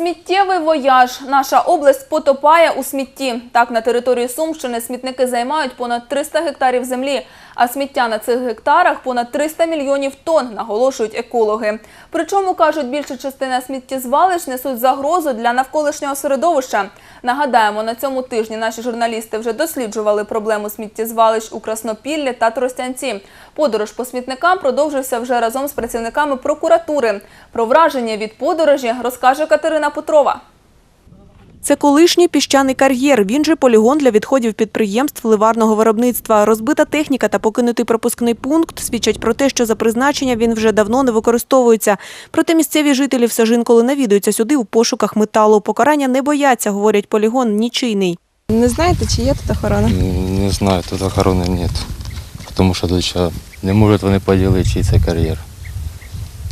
Сміттєвий вояж. Наша область потопає у смітті. Так, на території Сумщини смітники займають понад 300 гектарів землі, а сміття на цих гектарах понад 300 мільйонів тонн, наголошують екологи. Причому, кажуть, більша частина сміттєзвалищ несуть загрозу для навколишнього середовища. Нагадаємо, на цьому тижні наші журналісти вже досліджували проблему сміттєзвалищ у Краснопіллі та Тростянці. Подорож по смітникам продовжився вже разом з працівниками прокуратури. Про враження від подорожі розкаже Катерина Петрова. Це колишній піщаний кар'єр. Він же полігон для відходів підприємств ливарного виробництва. Розбита техніка та покинутий пропускний пункт свідчать про те, що за призначення він вже давно не використовується. Проте місцеві жителі все ж інколи навідуються сюди у пошуках металу. Покарання не бояться, говорять, полігон нічийний. Не знаєте, чи є тут охорона? Не знаю, тут охорони нет. Тому що тут ще не можуть вони поділити чий це кар'єр.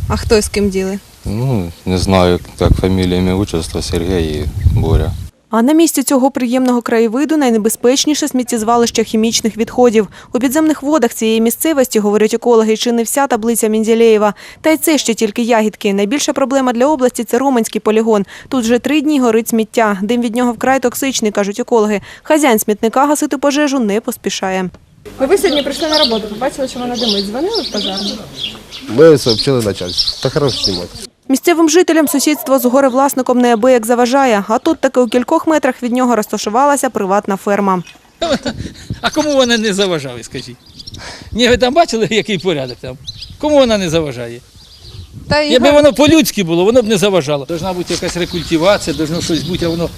А хто з ким діли? Ну, не знаю, як фамілія, ім'я, отчество, Сергій і Боря. А на місці цього приємного краєвиду найнебезпечніше сміттєзвалище хімічних відходів. У підземних водах цієї місцевості, говорять екологи, чи не вся таблиця Мінділеєва. Та й це ще тільки ягідки. Найбільша проблема для області – це Роменський полігон. Тут вже три дні горить сміття. Дим від нього вкрай токсичний, кажуть екологи. Хазяїн смітника гасити пожежу не поспішає. Ви сьогодні прийшли на роботу, побачили, що вона димить. Дзвонили в пожарну? Ми сообщили начальству. Та хорошо знімати. Місцевим жителям сусідство з горевласником неабияк заважає. А тут таки у кількох метрах від нього розташувалася приватна ферма. А кому вона не заважає, скажіть? Ні, ви там бачили, який порядок там? Кому вона не заважає? Та Якби воно по-людськи було, воно б не заважало. Должна бути якась рекультивація, должно щось бути, а воно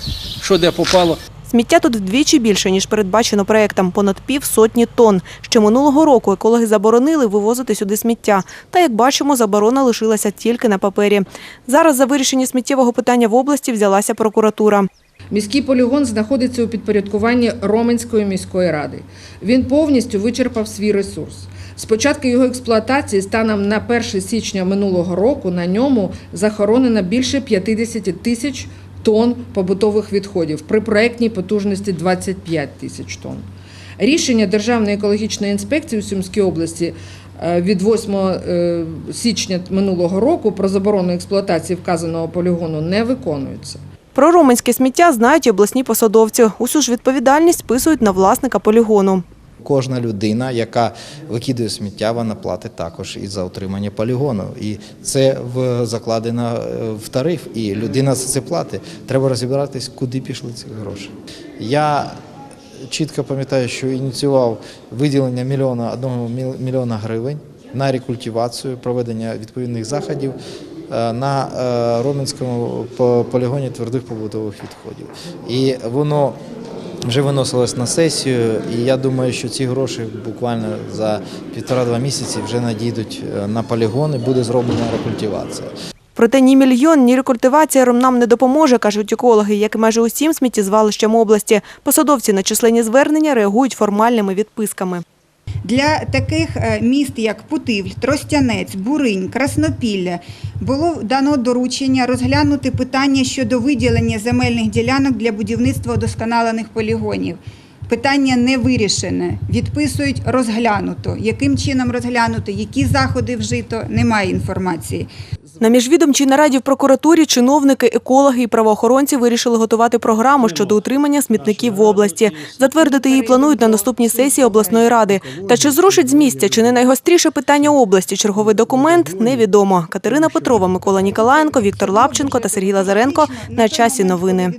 що де попало. Сміття тут вдвічі більше, ніж передбачено проектом – понад пів сотні тонн. Ще минулого року екологи заборонили вивозити сюди сміття. Та, як бачимо, заборона лишилася тільки на папері. Зараз за вирішення сміттєвого питання в області взялася прокуратура. Міський полігон знаходиться у підпорядкуванні Роменської міської ради. Він повністю вичерпав свій ресурс. З початку його експлуатації станом на 1 січня минулого року на ньому захоронено більше 50 тисяч тонн побутових відходів при проектній потужності 25 тисяч тонн. Рішення Державної екологічної інспекції у Сумській області е, від 8 е, січня минулого року про заборону експлуатації вказаного полігону не виконується. Про роменське сміття знають і обласні посадовці. Усю ж відповідальність списують на власника полігону. Кожна людина, яка викидує сміття, вона платить також і за утримання полігону. І це в закладено е, в тариф, і людина за це платить. Треба розібратись, куди пішли ці гроші. Я чітко пам'ятаю, що ініціював виділення мільйона одного мільйона гривень на рекультивацію, проведення відповідних заходів е, на е, Роменському полігоні твердих побутових відходів. І воно вже виносилось на сесію, і я думаю, що ці гроші буквально за півтора-два місяці вже надійдуть е, на полігон і буде зроблена рекультивація. Проте ні мільйон, ні рекультивація нам не допоможе, кажуть екологи, як і майже усім сміттєзвалищам області. Посадовці на численні звернення реагують формальними відписками. Для таких е, міст, як Путивль, Тростянець, Буринь, Краснопілля, було дано доручення розглянути питання щодо виділення земельних ділянок для будівництва удосконалених полігонів. Питання не вирішене. Відписують розглянуто. Яким чином розглянуто, які заходи вжито, немає інформації. На міжвідомчій нараді в прокуратурі чиновники, екологи і правоохоронці вирішили готувати програму щодо утримання смітників в області. Затвердити її планують на наступній сесії обласної ради. Та чи зрушить з місця, чи не найгостріше питання області черговий документ, невідомо. Катерина Петрова, Микола Ніколаєнко, Віктор Лапченко та Сергій Лазаренко. На часі новини.